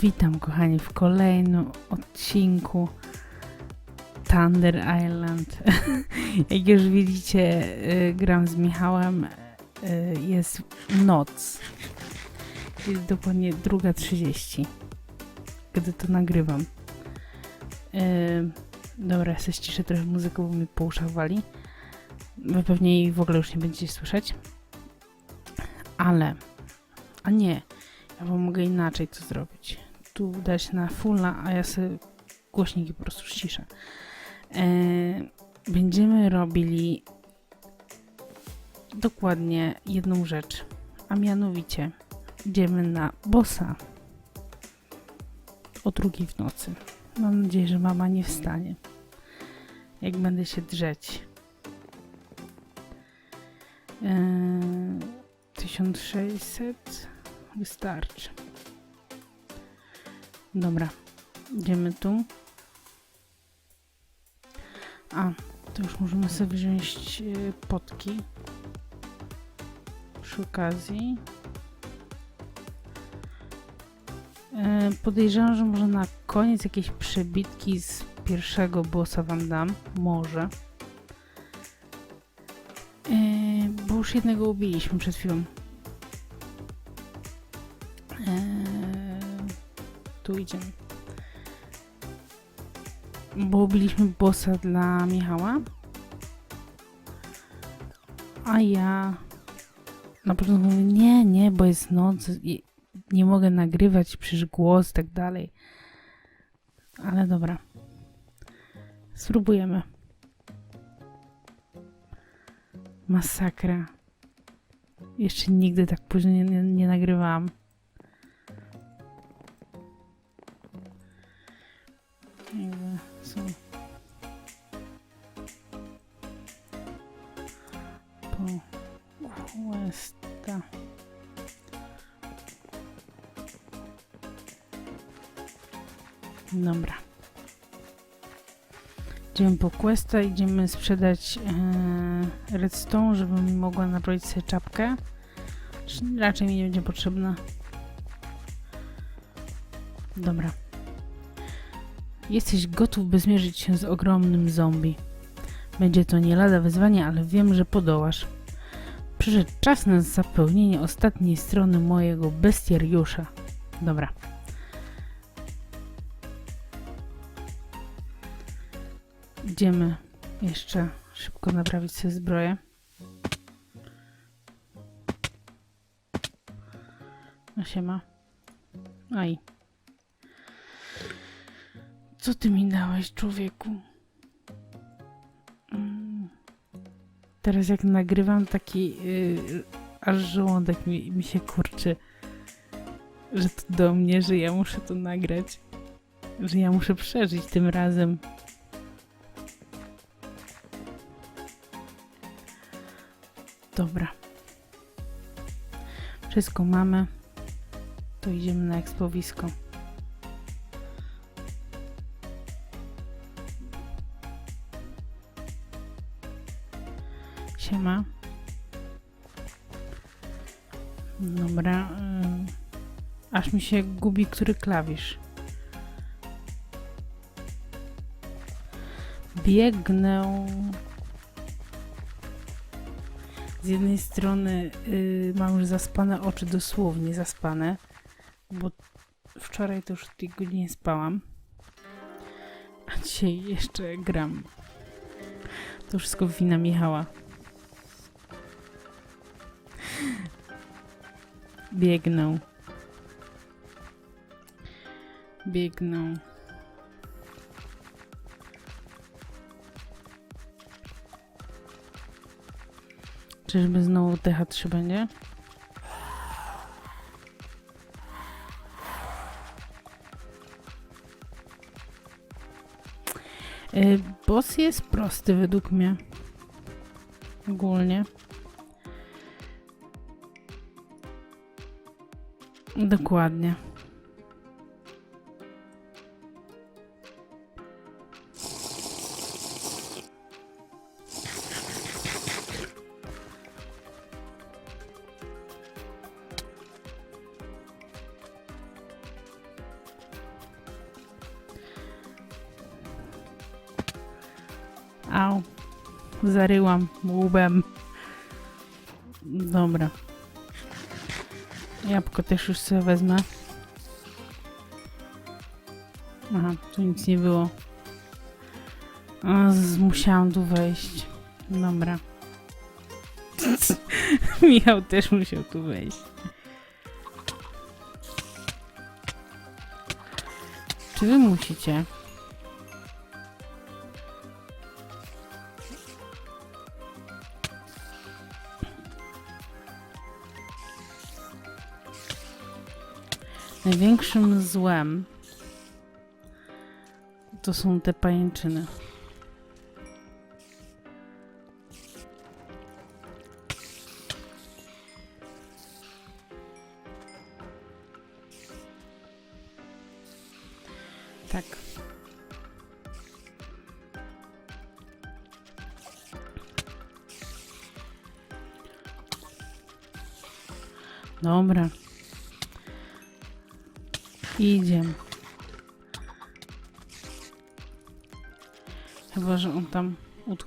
Witam kochani w kolejnym odcinku Thunder Island. Jak już widzicie, y, gram z Michałem. y, Jest noc. Jest dokładnie 2.30, gdy to nagrywam. Y, Dobra, ja ściszę trochę muzykę, bo mi po wali. Wy pewnie jej w ogóle już nie będziecie słyszeć. Ale... A nie, wam mogę inaczej to zrobić. Tu dać na fulla, a ja sobie głośniki po prostu ściszę. E, będziemy robili dokładnie jedną rzecz, a mianowicie idziemy na bossa o drugiej w nocy. Mam nadzieję, że mama nie wstanie, jak będę się drzeć. E, 1600 Wystarczy. Dobra, idziemy tu. A, to już możemy sobie wziąć e, potki. Przy okazji. E, Podejrzewam, że może na koniec jakieś przebitki z pierwszego bossa wam dam. Może. E, Bo już jednego ubiliśmy przed chwilą. Tu idziemy. Bo ubiliśmy bossa dla Michała. A ja na początku mówię, nie, nie, bo jest noc nie mogę nagrywać, przecież głos i tak dalej. Ale dobra. Spróbujemy. Masakra. Jeszcze nigdy tak późno nie, nie, nie nagrywałam. Dobra. Idziemy po Questa, idziemy sprzedać e, redstone, żebym mogła naprawić sobie czapkę. Raczej mi nie będzie potrzebna. Dobra. Jesteś gotów, by zmierzyć się z ogromnym zombie. Będzie to nie lada wyzwanie, ale wiem, że podołasz. Przyszedł czas na zapełnienie ostatniej strony mojego bestiariusza. Dobra. Idziemy jeszcze szybko naprawić sobie zbroję. No siema. Aj. Co ty mi dałeś, człowieku? Mm. Teraz jak nagrywam taki yy, aż żołądek mi, mi się kurczy, że to do mnie, że ja muszę to nagrać, że ja muszę przeżyć tym razem. Dobra. Wszystko mamy. To idziemy na ekspowisko. Siema. Dobra. ym, Aż mi się gubi, który klawisz. Biegnę. Z jednej strony y, mam już zaspane oczy, dosłownie zaspane, bo wczoraj to już tej godzinie spałam, a dzisiaj jeszcze gram. To wszystko wina Michała. Biegną. Biegną. Czyżby znowu TH3 będzie? Y, Boss jest prosty według mnie. Ogólnie. Dokładnie. Au. Zaryłam łbem. Dobra. Jabłko też już sobie wezmę. Aha, tu nic nie było. Musiałam tu wejść. Dobra. Michał też musiał tu wejść. Czy wy musicie? Największym złem to są te pajęczyny.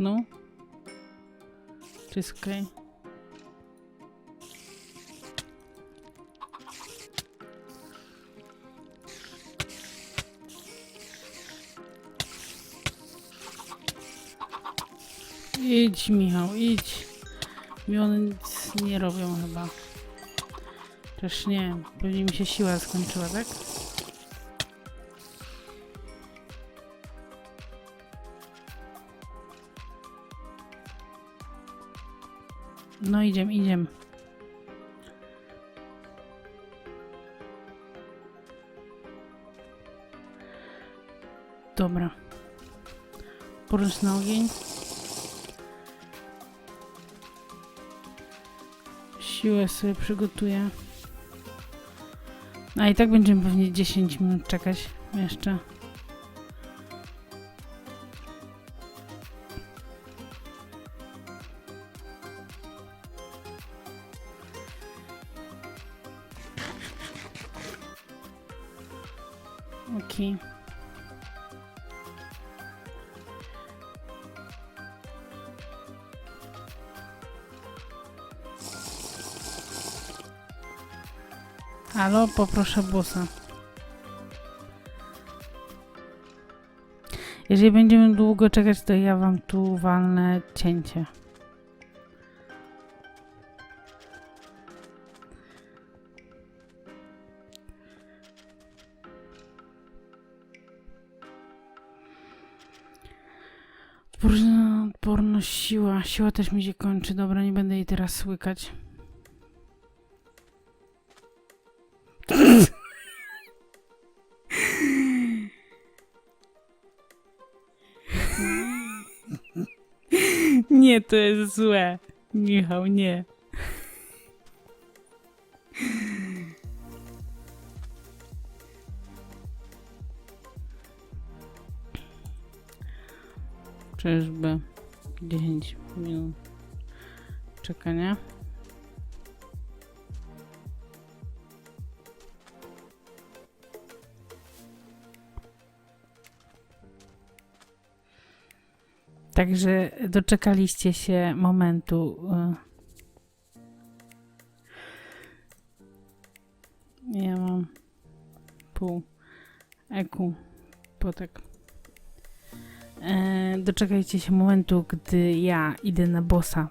Utknął. Czy jest okej? Idź, Michał, idź. Mi one nic nie robią chyba. Też nie, pewnie mi się siła skończyła, tak? No idziemy, idziemy. Dobra. Porzuć na ogień. Siłę sobie przygotuję. A i tak będziemy pewnie 10 minut czekać jeszcze. Okej. Halo, poproszę busa. Jeżeli będziemy długo czekać, to ja wam tu walnę cięcie. Siła. Też mi się kończy. Dobra, nie będę jej teraz słykać. Nie, to jest złe. Michał, nie. Czyżby 10 minut czekania? Także doczekaliście się momentu. y. Ja mam pół eku potek. E, doczekajcie się momentu, gdy ja idę na bossa.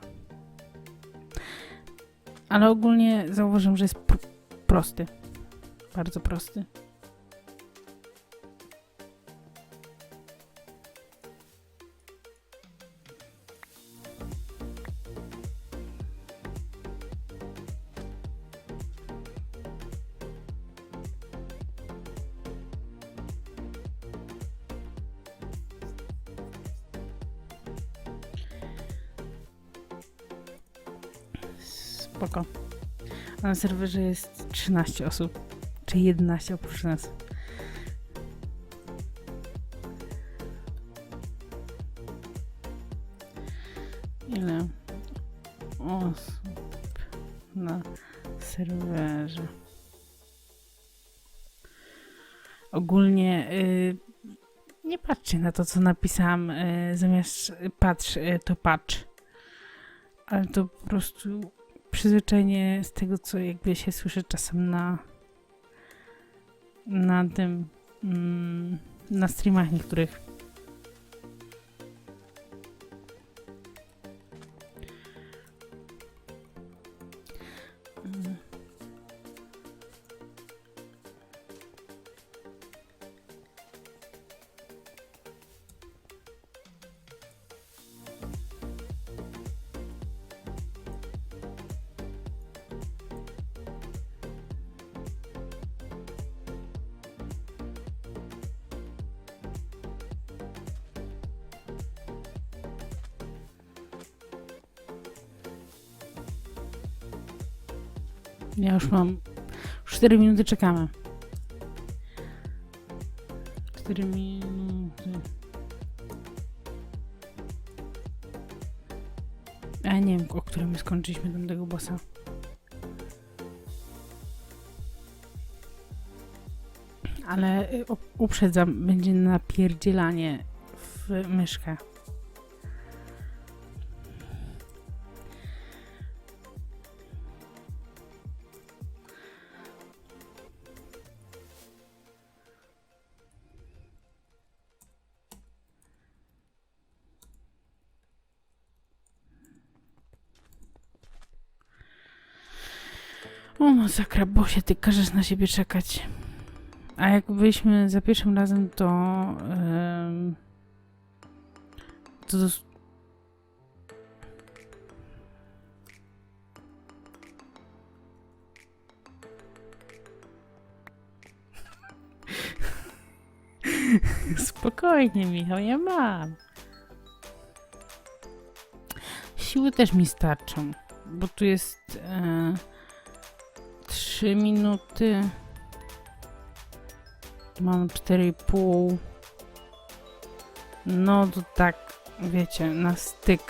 Ale ogólnie zauważam, że jest pr- prosty. Bardzo prosty. Serwerze jest 13 osób. Czy 11 oprócz nas. Ile osób na serwerze? Ogólnie y, Nie patrzcie na to, co napisałam. e, Zamiast patrz, e, to patrz. Ale to po prostu przyzwyczajenie z tego, co jakby się słyszy czasem na na tym mm, na streamach niektórych. Ja już mam 4 minuty czekamy. 4 minuty. A nie wiem, o którym my skończyliśmy tamtego bossa. Ale y, uprzedzam, będzie napierdzielanie w myszkę. O masakra, Bosie, ty każesz na siebie czekać. A jak byliśmy za pierwszym razem, to... em, to dos- Spokojnie, Michał, ja mam. Siły też mi starczą, bo tu jest e, 3 minuty. Mam 4,5. No to tak, wiecie, na styk.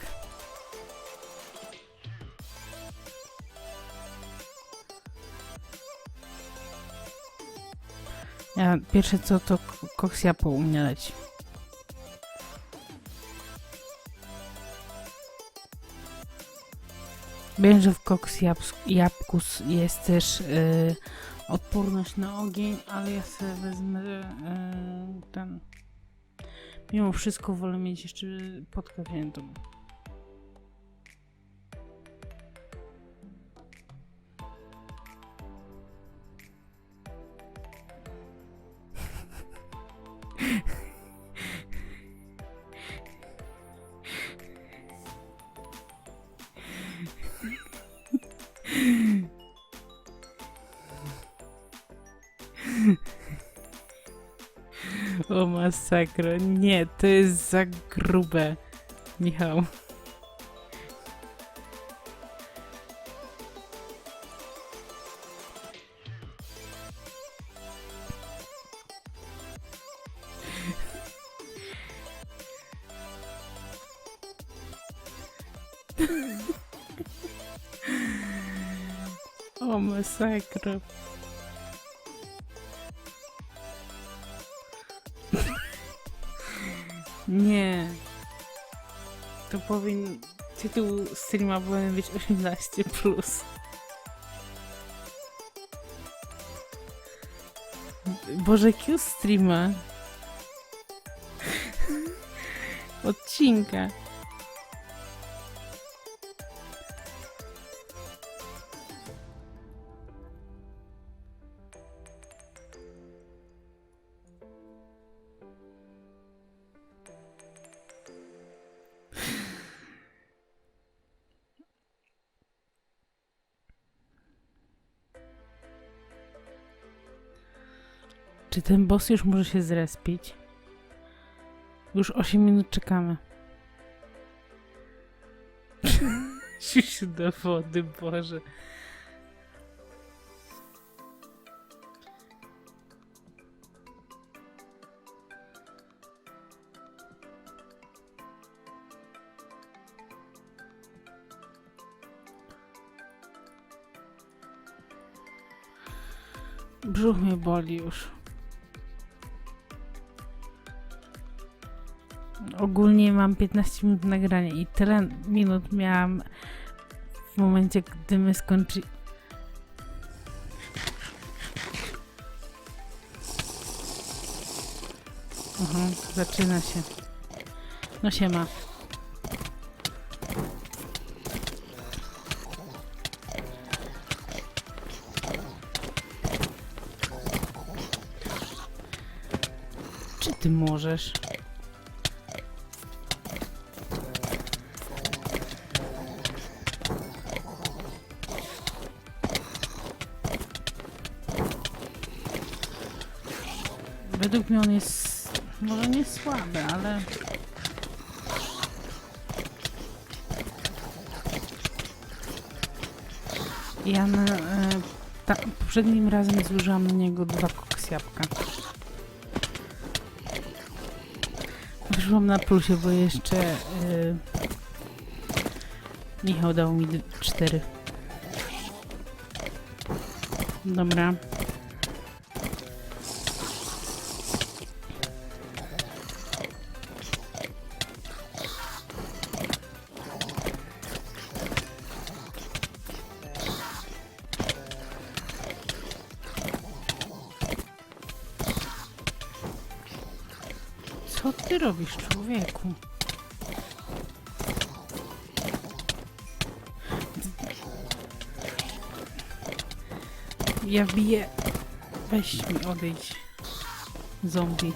Ja pierwsze co to k- koksjapo u mnie leci. Wiem, że w koks jabłkus jest też y, odporność na ogień, ale ja sobie wezmę y, ten. Mimo wszystko wolę mieć jeszcze potkę wziętą. Masakra, nie, to jest za grube, Michał. O masakra. Nie. To powinien. Tytuł streama powinien być 18. Plus. Boże, Q streama. Odcinka. Ten boss już może się zrespić? Już 8 minut czekamy. Siusiu do wody, Boże. Brzuch mnie boli już. Ogólnie mam 15 minut nagrania i tyle minut miałam w momencie, gdy my skończy... Aha, zaczyna się. No siema. Czy ty możesz? Według mnie on jest może nie słaby, ale ja na, e, ta, poprzednim razem zużyłam na niego dwa koksjabłka. Wyszłam na plusie, bo jeszcze e, Michał dał mi cztery. Dobra. Co ty robisz, człowieku? Ja biję. Weź mi odejdź. Zombie.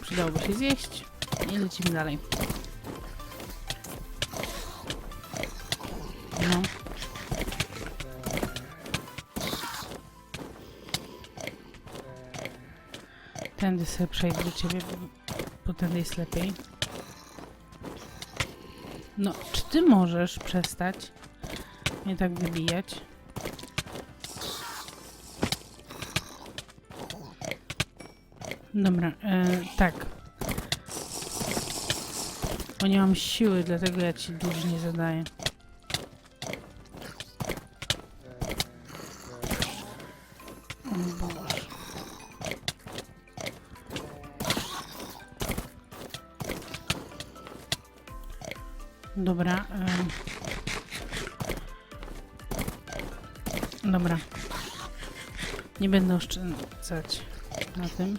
Przydałoby się zjeść. I lecimy dalej. Tędy sobie przejdę do ciebie, bo, tędy jest lepiej. No, czy ty możesz przestać mnie tak wybijać? Dobra, e, tak. Bo nie mam siły, dlatego ja ci dużo nie zadaję. Nie będę oszczędzać na tym.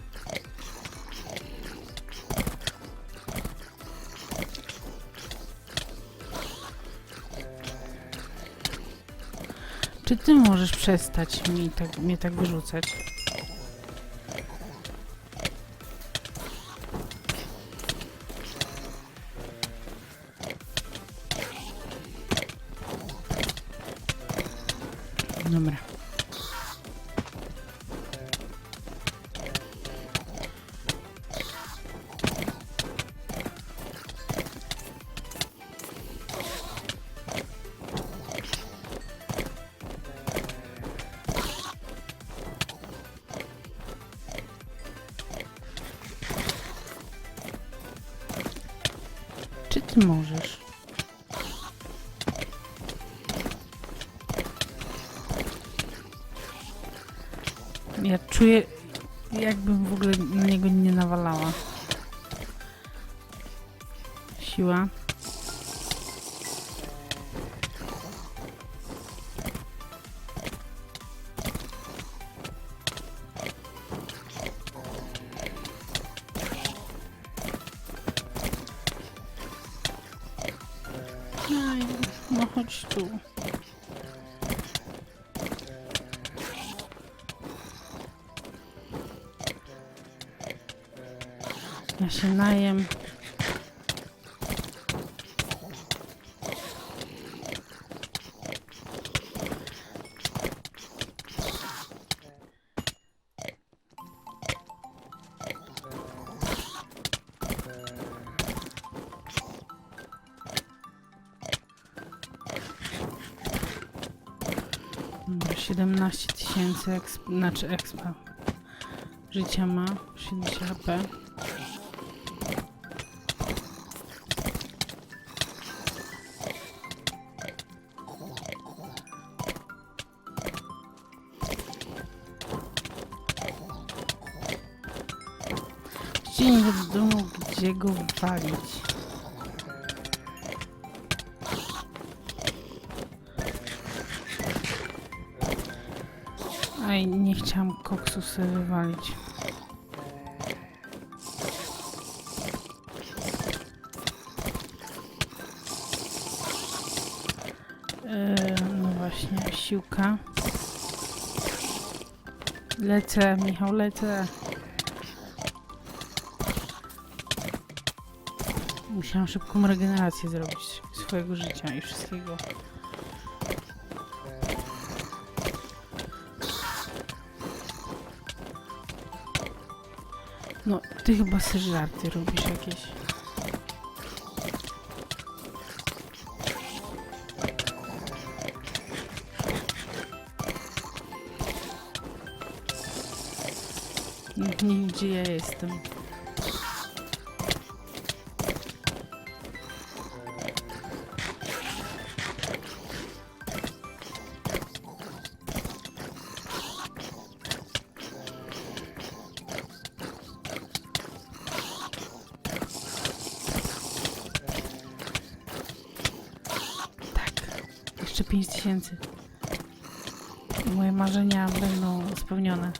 Czy ty możesz przestać mi tak, mnie tak wyrzucać? Dobra. Możesz? Ja czuję, Ja się najem. Dobra, 17 tysięcy exp, znaczy expa. Życia ma 70 HP. Nigdzie nie wiadomo, gdzie go walić. Chciałam koksu sobie wywalić. Eee, no właśnie, siłka. Lecę, Michał, lecę. Musiałam szybką regenerację zrobić swojego życia i wszystkiego. No, ty chyba sobie żarty robisz jakieś. Nie wie, gdzie ja jestem. Jeszcze 5 tysięcy. I Moje marzenia będą spełnione.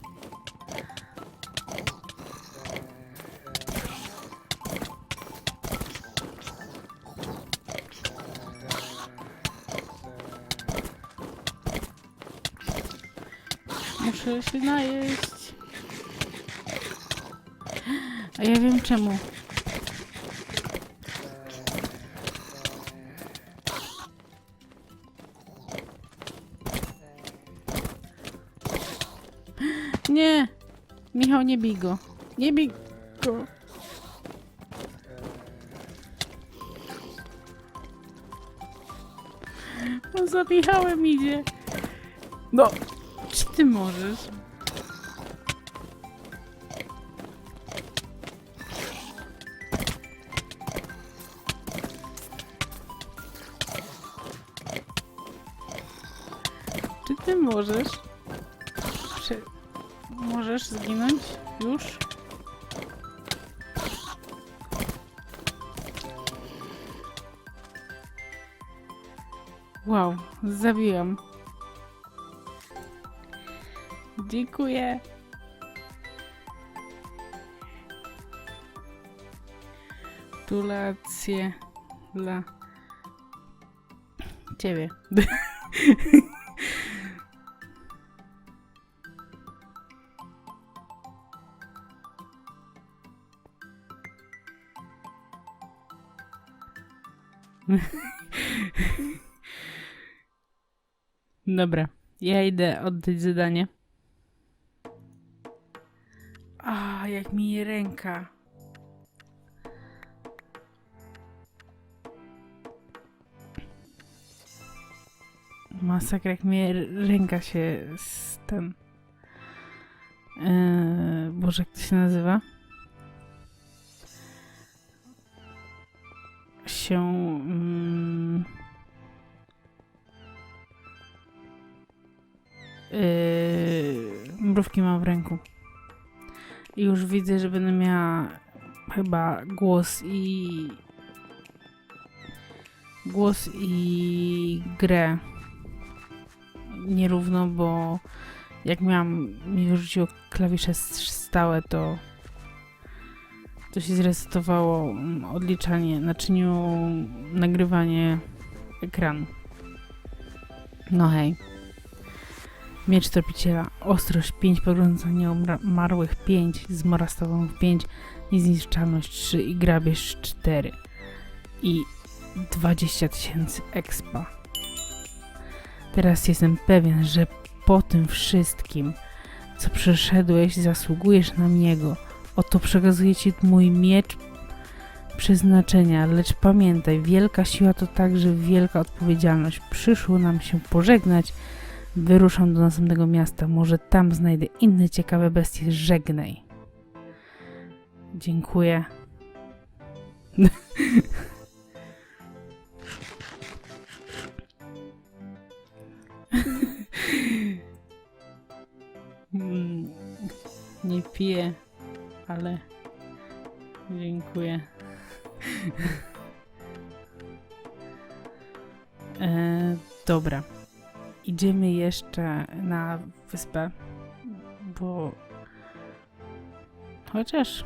Muszę się najeść. A ja wiem czemu. Nie bij go. Nie bij go. On za Michałem idzie. No, czy ty możesz? Czy ty możesz? Możesz zginąć już? Wow, zabiłam. Dziękuję. Gratulacje dla ciebie. Dobra, ja idę oddać zadanie. A, jak mi ręka. Masakra, jak mi ręka się ten... Yy, Boże, jak to się nazywa? Się... Mm, yy, mrówki mam w ręku. I już widzę, że będę miała chyba głos i głos i grę nierówno, bo jak miałam mi wyrzuciło klawisze stałe, to to się zresetowało mm, odliczanie, nie nagrywanie ekranu. No hej. Miecz tropiciela, ostrość 5, pogrąca nieumarłych 5, zmora stawą 5, niezniszczalność 3 i grabież 4. I 20 tysięcy expa. Teraz jestem pewien, że po tym wszystkim, co przeszedłeś, zasługujesz na niego. Oto przekazuję ci mój miecz przeznaczenia, lecz pamiętaj, wielka siła to także wielka odpowiedzialność. Przyszło nam się pożegnać. Wyruszam do następnego miasta. Może tam znajdę inne ciekawe bestie. Żegnaj. Dziękuję. Nie piję, ale Dziękuję. e, dobra. Idziemy jeszcze na wyspę, bo chociaż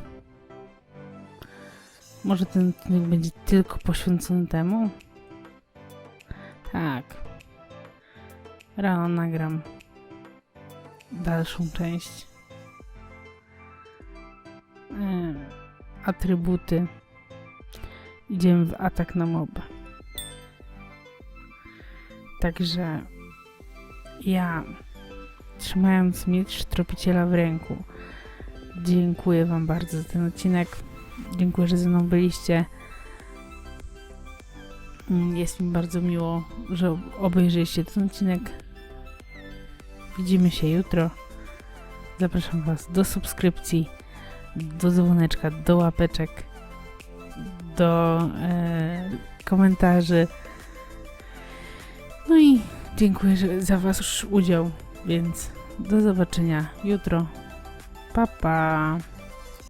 może ten odcinek będzie tylko poświęcony temu? Tak. Rano nagram dalszą część. Em, atrybuty. Idziemy w atak na moba. Także ja, trzymając miecz tropiciela w ręku, dziękuję Wam bardzo za ten odcinek. Dziękuję, że ze mną byliście. Mm, Jest mi bardzo miło, że obejrzeliście ten odcinek. Widzimy się jutro. Zapraszam Was do subskrypcji, do dzwoneczka, do łapeczek, do e, komentarzy. No i dziękuję za Wasz udział, więc do zobaczenia jutro. Pa, pa.